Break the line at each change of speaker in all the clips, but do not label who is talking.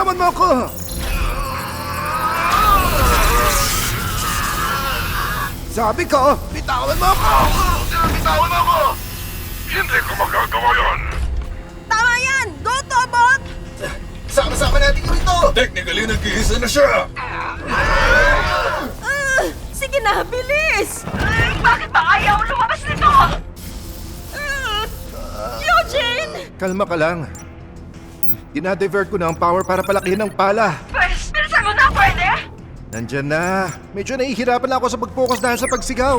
Bitawan mo ako! Sabi ko, bitawan mo ako! Bitawan mo ako!
Hindi ko magagawa yan!
Tama yan! Go, Tobot!
Sama-sama natin rito!
Technically, nag-iisa na siya!
Ah, sige na, bilis! bakit ba ayaw lumabas nito? Ah, Eugene!
Kalma ka lang. Dinadivert ko na ang power para palakihin ang pala.
Pwes, bilisan mo na, pwede?
Nandyan na. Medyo nahihirapan lang ako sa pag-focus dahil sa pagsigaw.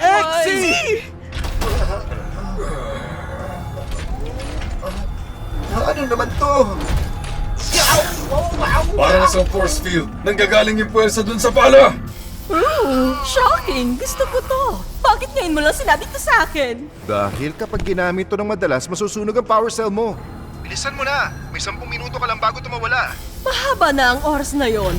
Exi!
Ano naman to?
Para sa force field, nanggagaling yung puwersa dun sa pala!
Ooh, shocking! Gusto ko to! Bakit ngayon mo lang sinabi to sa akin?
Dahil kapag ginamit to ng madalas, masusunog ang power cell mo. Bilisan mo na. May 10 minuto ka lang bago tumawala.
Mahaba na ang oras na yon.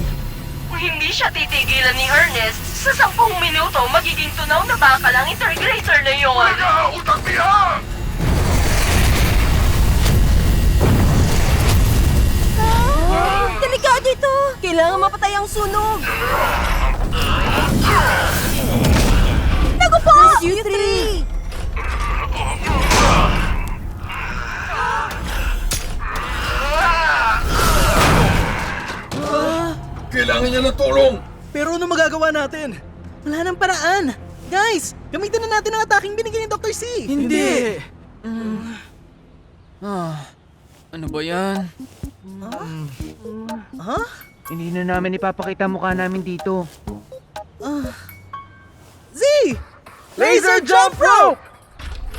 Kung hindi siya titigilan ni Ernest, sa sampung minuto magiging tunaw na bakal ang integrator na yon.
Utang niya!
Delikado ito! Kailangan mapatay ang sunog! Nago po! Rescue 3!
Kailangan niya ng tulong!
Pero ano magagawa natin? Wala nang paraan. Guys, gamitin na natin ang ataking binigay ni Dr. C.
Hindi! Ah, ano ba yan?
Ha?
Hindi na namin ipapakita mukha namin dito.
Z! Laser jump rope!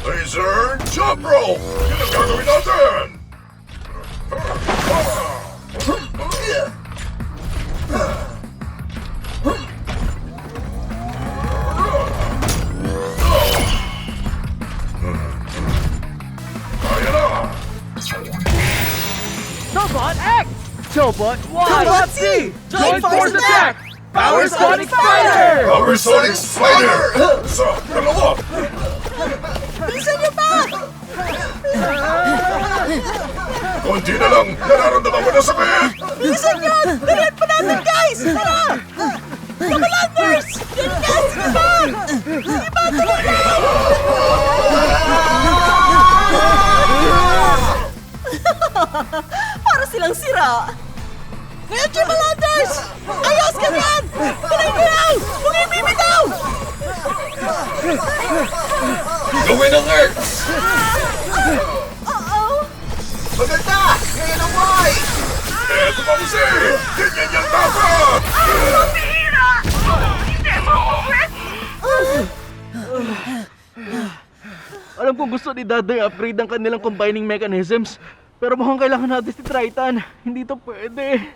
Laser jump rope! Yun ang gagawin natin! Kaya na!
Tobot X! Tobot Y!
Tobot Z! Joint force attack!
Power Sonic Spider!
Power Sonic Spider! Sa dalawa!
Bilisan niyo pa!
Konti na lang! Nararamdaman ko na sakit!
Bilisan niyo! Dalihan pa natin, guys! Tara! Kamalanders! Yan, guys! Iba! Iba, tuloy na! Para silang sira! Ngayon, Kamalanders! Ayos ka yan! Tuloy mo yan! Huwag yung bibitaw!
Gawin ang X!
Oo!
Maganda! Ngayon ang Y!
Eto pa kasi! Ganyan yan dapat!
Hindi mo uwit!
Alam kong gusto ni Daday upgrade ang kanilang combining mechanisms. Pero mukhang kailangan natin si Triton. Hindi to pwede.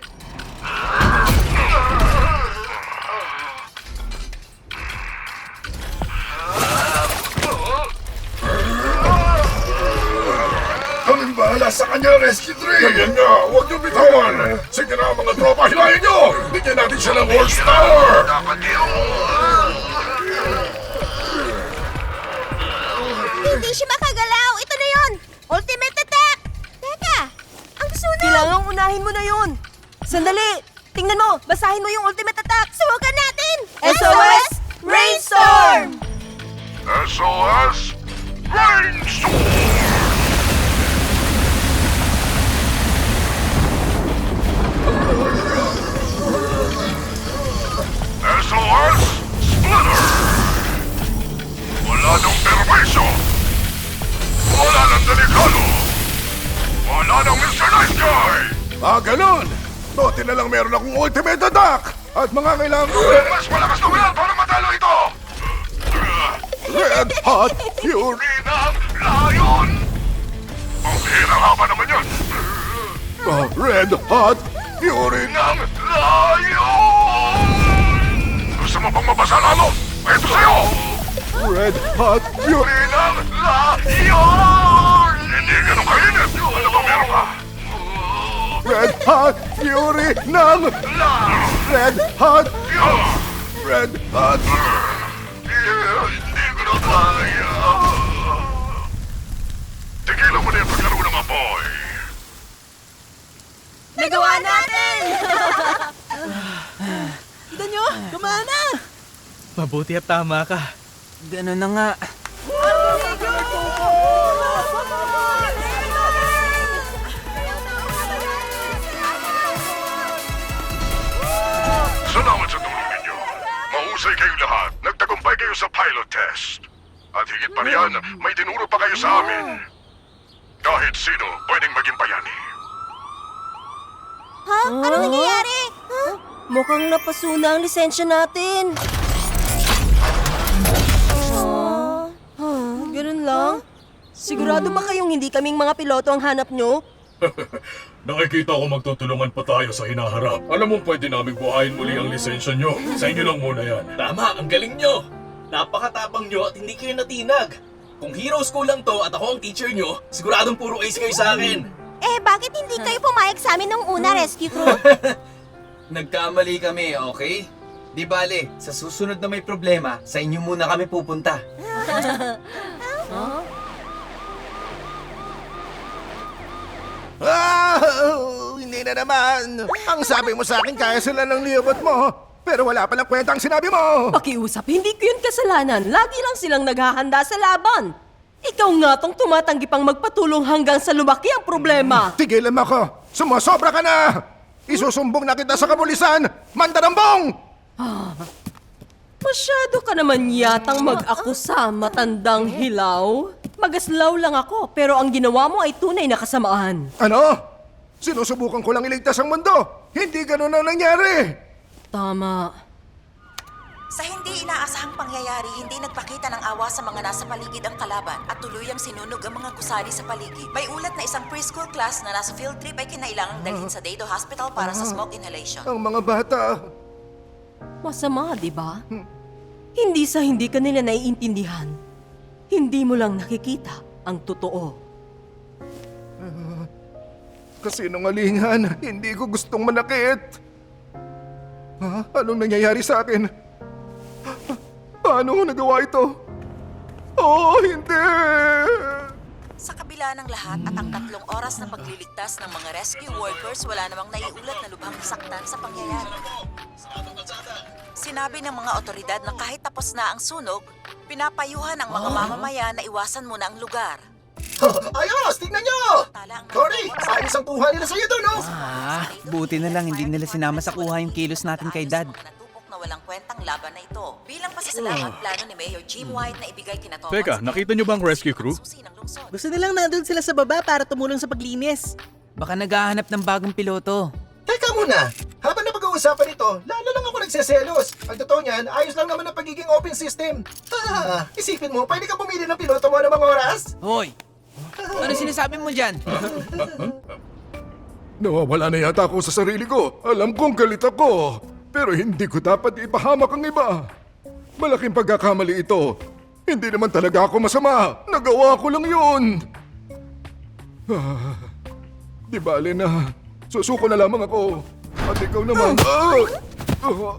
Kaming bahala sa kanya, Rescue 3! Ganyan nga! Huwag niyo bitawan! Sige na, mga tropa, hilahin niyo! Bigyan natin siya ng World Tower! Dapat
Hindi siya makagalaw! Ito na yon! Ultimate attack! Teka! Ang sunog! Kailangan unahin mo na yon! Sandali! Tingnan mo! Basahin mo yung ultimate attack! Subukan natin! SOS! Rainstorm!
SOS! Rainstorm! SOS! Splitter! Wala nang permiso! Wala nang delikado! Wala nang Mr. Nice Guy!
Ah, ganun! Buti na lang meron akong ultimate attack! At mga kailangan ko
Mas malakas na wala para matalo ito!
Red Hot Fury!
Rinang Layon! Ang hira nga ba naman yun?
Ah, Red Hot Fury!
ng layon! Gusto mo bang mabasa lalo? Ito sa'yo!
Red Hot Fury!
Pinang layon!
Hot Fury ng Red Hot Red Hot
Hindi ko na kaya. Tigilan mo na yung pagkaroon ng apoy.
Nagawa natin! Kita nyo, kumana!
Mabuti at tama ka.
Ganun na nga.
Mahusay kayong lahat. Nagtagumpay kayo sa pilot test. At higit pa riyan, may tinuro pa kayo sa amin. Kahit sino pwedeng maging bayani.
Ha? Ano nangyayari? Ha? Mukhang napasuna ang lisensya natin. Ah, ah, ganun lang? Sigurado ba kayong hindi kaming mga piloto ang hanap nyo?
Nakikita ko magtutulungan pa tayo sa hinaharap. Alam mo, pwede namin buhayin muli ang lisensya nyo. Sa inyo lang muna yan.
Tama, ang galing nyo! Napakatapang nyo at hindi kayo natinag. Kung hero school lang to at ako ang teacher nyo, siguradong puro ace kayo sa akin.
Eh, bakit hindi kayo pumayag sa amin nung una, rescue crew?
Nagkamali kami, okay? Di bale, sa susunod na may problema, sa inyo muna kami pupunta.
Ah! Hindi na naman! Ang sabi mo sa akin, kaya sila ng liyabot mo! Pero wala palang kwenta ang sinabi mo!
Pakiusap, hindi ko yun kasalanan. Lagi lang silang naghahanda sa laban. Ikaw nga tong tumatanggi pang magpatulong hanggang sa lumaki ang problema.
Tigilan mo ako! Sumasobra ka na! Isusumbong na kita sa kapulisan! Mandarambong!
Masyado ka naman yatang mag-akusa, matandang hilaw. Magaslaw lang ako, pero ang ginawa mo ay tunay na kasamaan.
Ano? Sinusubukan ko lang iligtas ang mundo! Hindi ganun ang nangyari!
Tama.
Sa hindi inaasahang pangyayari, hindi nagpakita ng awa sa mga nasa paligid ang kalaban at tuluyang sinunog ang mga gusali sa paligid. May ulat na isang preschool class na nasa field trip ay kinailangang dalhin sa Dado Hospital para sa smoke inhalation.
Ang mga bata...
Masama, di ba? Hindi sa hindi ka nila naiintindihan. Hindi mo lang nakikita ang totoo.
Kasinungalingan, hindi ko gustong manakit. Ha? Anong nangyayari sa akin? Paano ko nagawa ito? Oh, hindi!
Sa kabila ng lahat at ang tatlong oras na pagliligtas ng mga rescue workers, wala namang naiulat na lubhang nasaktan sa pangyayari. Sinabi ng mga otoridad na kahit tapos na ang sunog, pinapayuhan ang mga mamamayan na iwasan muna ang lugar.
Ayos! Tingnan nyo! Cory, ayos ang kuha nila sa'yo doon, no?
Ah, buti na lang hindi nila sinama sa kuha yung kilos natin kay Dad.
Natupok na walang kwentang laban na ito. Bilang pasasalamat ang plano ni Mayor Jim White na ibigay kina Thomas.
Teka, nakita niyo ba ang rescue crew?
Susi ng lungsod.
Gusto nilang nandun sila sa baba para tumulong sa paglinis. Baka naghahanap ng bagong piloto.
Teka muna! Habang napag-uusapan ito, lalo lang ako nagseselos. Ang totoo niyan, ayos lang naman ang pagiging open system. Ah, isipin mo, pwede ka pumili ng piloto mo ng mga oras?
Hoy! Ano sinasabi mo dyan?
Nawawala na yata ako sa sarili ko. Alam kong galit ako. Pero hindi ko dapat ipahamak ang iba. Malaking pagkakamali ito. Hindi naman talaga ako masama. Nagawa ko lang yun. Ah, di bale na. Susuko na lamang ako. At ikaw naman. Ah! Ah!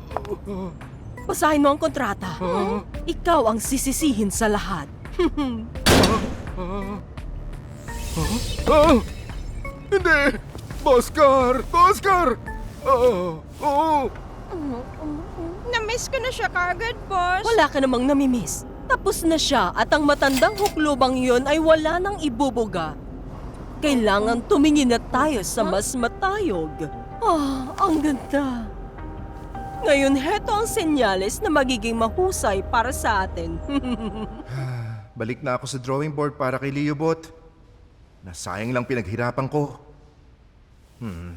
Basahin mo ang kontrata. Ikaw ang sisisihin sa lahat.
Ah! Hindi! Oscar! Oscar! Ah! Oo!
Namiss ko na siya kagad, boss.
Wala ka namang namimiss. Tapos na siya at ang matandang huklubang yon ay wala nang ibubuga. Kailangan tumingin na tayo sa mas matayog. Ah, ang ganda. Ngayon, heto ang senyales na magiging mahusay para sa atin.
Balik na ako sa drawing board para kay Leobot. Nasayang lang pinaghirapan ko. Hmm.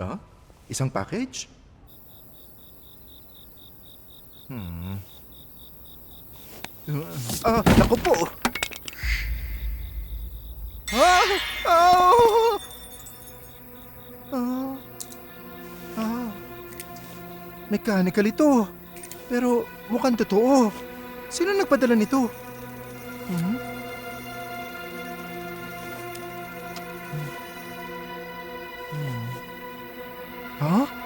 Ah? Isang package? Hmm. Ah, naku po! Ah! Ah! Ah! Ah! Mechanical ito. Pero mukhang totoo. Sino nagpadala nito? Hmm? Hmm. Ha?